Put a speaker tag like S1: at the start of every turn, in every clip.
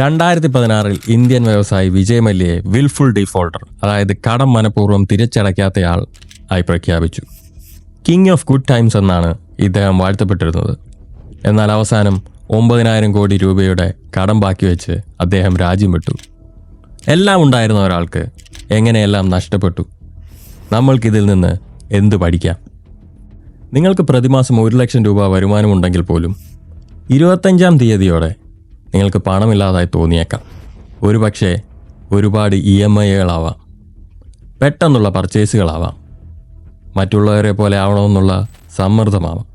S1: രണ്ടായിരത്തി പതിനാറിൽ ഇന്ത്യൻ വ്യവസായി വിജയ് മല്യയെ വിൽഫുൾ ഡിഫോൾട്ടർ അതായത് കടം മനഃപൂർവം തിരിച്ചടയ്ക്കാത്തയാൾ ആയി പ്രഖ്യാപിച്ചു. കിങ് ഓഫ് ഗുഡ് ടൈംസ് എന്നാണ് ഇദ്ദേഹം വാഴ്ത്തപ്പെട്ടിരുന്നത്. എന്നാൽ അവസാനം ഒമ്പതിനായിരം കോടി രൂപയുടെ കടം ബാക്കി വെച്ച് അദ്ദേഹം രാജ്യം വിട്ടു. എല്ലാം ഉണ്ടായിരുന്ന ഒരാൾക്ക് എങ്ങനെയെല്ലാം നഷ്ടപ്പെട്ടു? നമ്മൾക്കിതിൽ നിന്ന് എന്ത് പഠിക്കാം? നിങ്ങൾക്ക് പ്രതിമാസം ഒരു ലക്ഷം രൂപ വരുമാനമുണ്ടെങ്കിൽ പോലും ഇരുപത്തഞ്ചാം തീയതിയോടെ നിങ്ങൾക്ക് പണമില്ലാതായി തോന്നിയേക്കാം. ഒരു പക്ഷേ ഒരുപാട് ഇ എം ഐകളാവാം. പെട്ടെന്നുള്ള പർച്ചേസുകളാവാം. മറ്റുള്ളവരെ പോലെ ആവണമെന്നുള്ള സമ്മർദ്ദമാവാം.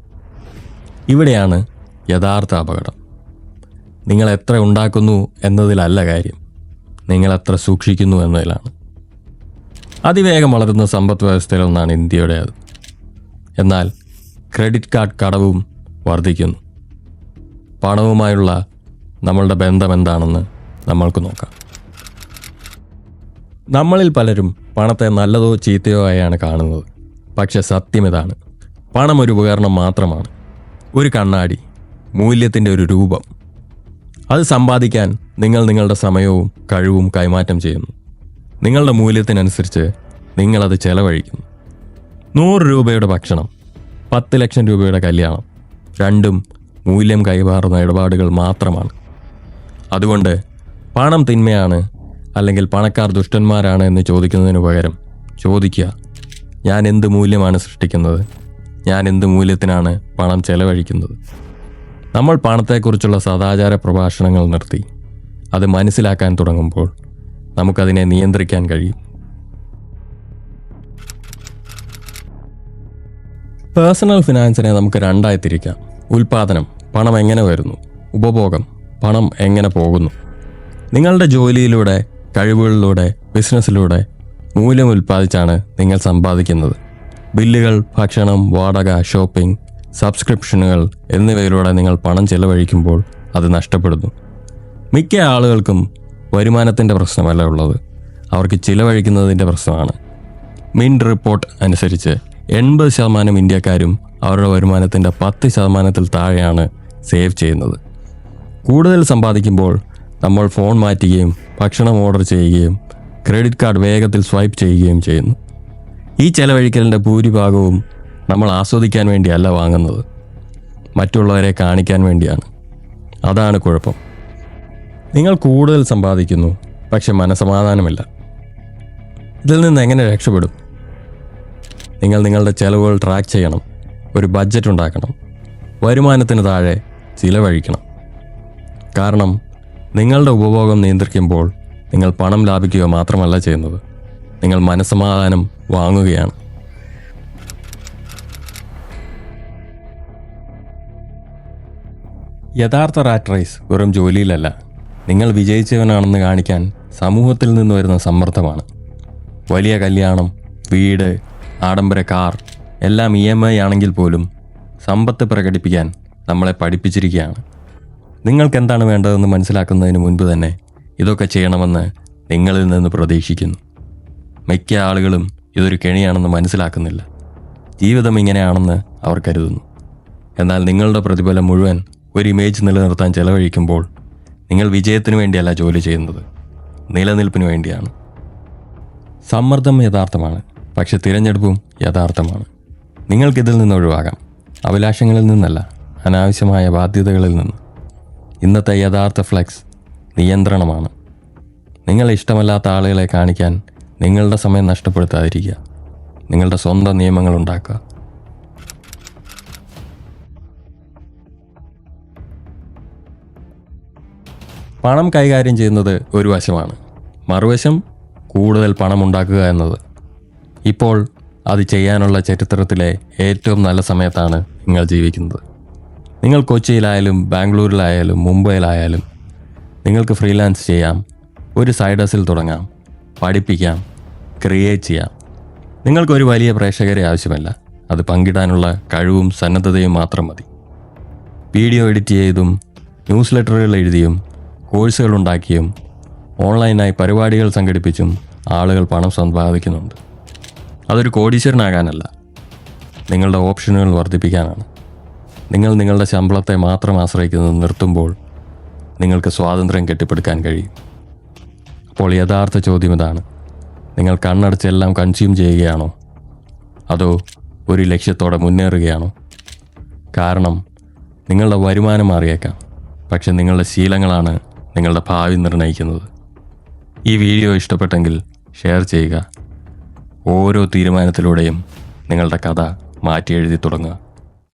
S1: ഇവിടെയാണ് യഥാർത്ഥ അപകടം. നിങ്ങൾ എത്ര ഉണ്ടാക്കുന്നു എന്നതിലല്ല കാര്യം. നിങ്ങൾ എത്ര സൂക്ഷിക്കുന്നു എന്നതിലാണ്. അതിവേഗം വളരുന്ന സമ്പദ് വ്യവസ്ഥയിലൊന്നാണ് ഇന്ത്യയുടേത്. എന്നാൽ ക്രെഡിറ്റ് കാർഡ് കടവും വർദ്ധിക്കുന്നു. പണവുമായുള്ള നമ്മളുടെ ബന്ധം എന്താണെന്ന് നമ്മൾക്ക് നോക്കാം. നമ്മളിൽ പലരും പണത്തെ നല്ലതോ ചീത്തയോ ആയാണ് കാണുന്നത്. പക്ഷെ സത്യം ഇതാണ്. പണം ഒരു ഉപകരണം മാത്രമാണ്. ഒരു കണ്ണാടി മൂല്യത്തിന്റെ ഒരു രൂപം. അത് സമ്പാദിക്കാൻ നിങ്ങൾ നിങ്ങളുടെ സമയവും കഴിവും കൈമാറ്റം ചെയ്യുന്നു. നിങ്ങളുടെ മൂല്യത്തിനനുസരിച്ച് നിങ്ങളത് ചെലവഴിക്കുന്നു. നൂറ് രൂപയുടെ ഭക്ഷണം പത്ത് ലക്ഷം രൂപയുടെ കല്യാണം രണ്ടും മൂല്യം കൈമാറുന്ന ഇടപാടുകൾ മാത്രമാണ്. അതുകൊണ്ട് പണം തിന്മയാണ് അല്ലെങ്കിൽ പണക്കാർ ദുഷ്ടന്മാരാണ് എന്ന് ചോദിക്കുന്നതിന് പകരം ചോദിക്കുക ഞാൻ എന്ത് മൂല്യമാണ് സൃഷ്ടിക്കുന്നത്? ഞാൻ എന്ത് മൂല്യത്തിനാണ് പണം ചെലവഴിക്കുന്നത്? നമ്മൾ പണത്തെക്കുറിച്ചുള്ള സദാചാര പ്രഭാഷണങ്ങൾ നിർത്തി അത് മനസ്സിലാക്കാൻ തുടങ്ങുമ്പോൾ നമുക്കതിനെ നിയന്ത്രിക്കാൻ കഴിയും. പേഴ്സണൽ ഫിനാൻസിനെ നമുക്ക് രണ്ടായി തിരിക്കാം. ഉൽപാദനം പണം എങ്ങനെ വരുന്നു? ഉപഭോഗം പണം എങ്ങനെ പോകുന്നു? നിങ്ങളുടെ ജോലിയിലൂടെ കഴിവുകളിലൂടെ ബിസിനസ്സിലൂടെ മൂല്യം ഉൽപ്പാദിച്ചാണ് നിങ്ങൾ സമ്പാദിക്കുന്നത്. ബില്ലുകൾ ഭക്ഷണം വാടക ഷോപ്പിംഗ് സബ്സ്ക്രിപ്ഷനുകൾ എന്നിവയിലൂടെ നിങ്ങൾ പണം ചെലവഴിക്കുമ്പോൾ അത് നഷ്ടപ്പെടുന്നു. മിക്ക ആളുകൾക്കും വരുമാനത്തിന്റെ പ്രശ്നമല്ല ഉള്ളത്. അവർക്ക് ചിലവഴിക്കുന്നതിന്റെ പ്രശ്നമാണ്. മിൻഡ് റിപ്പോർട്ട് അനുസരിച്ച് എൺപത് ശതമാനം ഇന്ത്യക്കാരും അവരുടെ വരുമാനത്തിന്റെ പത്ത് ശതമാനത്തിൽ താഴെയാണ് സേവ് ചെയ്യുന്നത്. കൂടുതൽ സമ്പാദിക്കുമ്പോൾ നമ്മൾ ഫോൺ മാറ്റുകയും ഭക്ഷണം ഓർഡർ ചെയ്യുകയും ക്രെഡിറ്റ് കാർഡ് വേഗത്തിൽ സ്വൈപ്പ് ചെയ്യുകയും ചെയ്യുന്നു. ഈ ചെലവഴിക്കലിന്റെ ഭൂരിഭാഗവും നമ്മൾ ആസ്വദിക്കാൻ വേണ്ടിയല്ല വാങ്ങുന്നത്. മറ്റുള്ളവരെ കാണിക്കാൻ വേണ്ടിയാണ്. അതാണ് കുഴപ്പം. നിങ്ങൾ കൂടുതൽ സമ്പാദിക്കുന്നു പക്ഷെ മനസമാധാനമില്ല. ഇതിൽ നിന്ന് എങ്ങനെ രക്ഷപ്പെടും? നിങ്ങൾ നിങ്ങളുടെ ചെലവുകൾ ട്രാക്ക് ചെയ്യണം ഒരു ബഡ്ജറ്റ് ഉണ്ടാക്കണം വരുമാനത്തിന് താഴെ ചിലവഴിക്കണം. കാരണം നിങ്ങളുടെ ഉപഭോഗം നിയന്ത്രിക്കുമ്പോൾ നിങ്ങൾ പണം ലാഭിക്കുക മാത്രമല്ല ചെയ്യുന്നത്. നിങ്ങൾ മനസ്സമാധാനം വാങ്ങുകയാണ്. യഥാർത്ഥ റാറ്റ് റേസ് വെറും ജോലിയിലല്ല. നിങ്ങൾ വിജയിച്ചവനാണെന്ന് കാണിക്കാൻ സമൂഹത്തിൽ നിന്ന് വരുന്ന സമ്മർദ്ദമാണ്. വലിയ കല്യാണം വീട് ആഡംബര കാർ എല്ലാം ഇ എം ഐ ആണെങ്കിൽ പോലും സമ്പത്ത് പ്രകടിപ്പിക്കാൻ നമ്മളെ പഠിപ്പിച്ചിരിക്കുകയാണ്. നിങ്ങൾക്ക് എന്താണ് വേണ്ടതെന്ന് മനസ്സിലാക്കുന്നതിന് മുൻപ് തന്നെ ഇതൊക്കെ ചെയ്യണമെന്ന് നിങ്ങളിൽ നിന്ന് പ്രതീക്ഷിക്കുന്നു. മിക്ക ആളുകളും ഇതൊരു കെണിയാണെന്ന് മനസ്സിലാക്കുന്നില്ല. ജീവിതം ഇങ്ങനെയാണെന്ന് അവർ കരുതുന്നു. എന്നാൽ നിങ്ങളുടെ പ്രതിഫലം മുഴുവൻ ഒരു ഇമേജ് നിലനിർത്താൻ ചെലവഴിക്കുമ്പോൾ നിങ്ങൾ വിജയത്തിനു വേണ്ടിയല്ല ജോലി ചെയ്യുന്നത്. നിലനിൽപ്പിന് വേണ്ടിയാണ്. സമ്മർദ്ദം യഥാർത്ഥമാണ് പക്ഷെ തിരഞ്ഞെടുപ്പും യഥാർത്ഥമാണ്. നിങ്ങൾക്കിതിൽ നിന്ന് ഒഴിവാകാം. അഭിലാഷങ്ങളിൽ നിന്നല്ല അനാവശ്യമായ ബാധ്യതകളിൽ നിന്ന്. ഇന്നത്തെ യഥാർത്ഥ ഫ്ലെക്സ് നിയന്ത്രണമാണ്. നിങ്ങളെ ഇഷ്ടമല്ലാത്ത ആളുകളെ കാണിക്കാൻ നിങ്ങളുടെ സമയം നഷ്ടപ്പെടുത്താതിരിക്കുക. നിങ്ങളുടെ സ്വന്തം നിയമങ്ങൾ ഉണ്ടാക്കുക. പണം കൈകാര്യം ചെയ്യുന്നത് ഒരു വശമാണ്. മറുവശം കൂടുതൽ പണം ഉണ്ടാക്കുക എന്നത്. ഇപ്പോൾ അത് ചെയ്യാനുള്ള ചരിത്രത്തിലെ ഏറ്റവും നല്ല സമയത്താണ് നിങ്ങൾ ജീവിക്കുന്നത്. നിങ്ങൾ കൊച്ചിയിലായാലും ബാംഗ്ലൂരിലായാലും മുംബൈയിലായാലും നിങ്ങൾക്ക് ഫ്രീലാൻസ് ചെയ്യാം ഒരു സൈഡ് ഹസിൽ തുടങ്ങാം പഠിപ്പിക്കാം ക്രിയേറ്റ് ചെയ്യാം. നിങ്ങൾക്കൊരു വലിയ പ്രേക്ഷകരെ ആവശ്യമല്ല. അത് പങ്കിടാനുള്ള കഴിവും സന്നദ്ധതയും മാത്രം മതി. വീഡിയോ എഡിറ്റ് ചെയ്തും ന്യൂസ് ലെറ്ററുകൾ എഴുതിയും കോഴ്സുകൾ ഉണ്ടാക്കിയും ഓൺലൈനായി പരിപാടികൾ സംഘടിപ്പിച്ചും ആളുകൾ പണം സമ്പാദിക്കുന്നുണ്ട്. അതൊരു കോടീശ്വരനാകാനല്ല. നിങ്ങളുടെ ഓപ്ഷനുകൾ വർദ്ധിപ്പിക്കാനാണ്. നിങ്ങൾ നിങ്ങളുടെ ശമ്പളത്തെ മാത്രം ആശ്രയിക്കുന്നത് നിർത്തുമ്പോൾ നിങ്ങൾക്ക് സ്വാതന്ത്ര്യം കെട്ടിപ്പടുക്കാൻ കഴിയും. അപ്പോൾ യഥാർത്ഥ ചോദ്യം ഇതാണ്. നിങ്ങൾ കണ്ണടച്ചെല്ലാം കൺസ്യൂം ചെയ്യുകയാണോ? അതോ ഒരു ലക്ഷ്യത്തോടെ മുന്നേറുകയാണോ? കാരണം നിങ്ങളുടെ വരുമാനം മാറിയേക്കാം. പക്ഷെ നിങ്ങളുടെ ശീലങ്ങളാണ് നിങ്ങളുടെ ഭാവി നിർണയിക്കുന്നത്. ഈ വീഡിയോ ഇഷ്ടപ്പെട്ടെങ്കിൽ ഷെയർ ചെയ്യുക. ഓരോ തീരുമാനത്തിലൂടെയും നിങ്ങളുടെ കഥ മാറ്റി എഴുതി തുടങ്ങുക.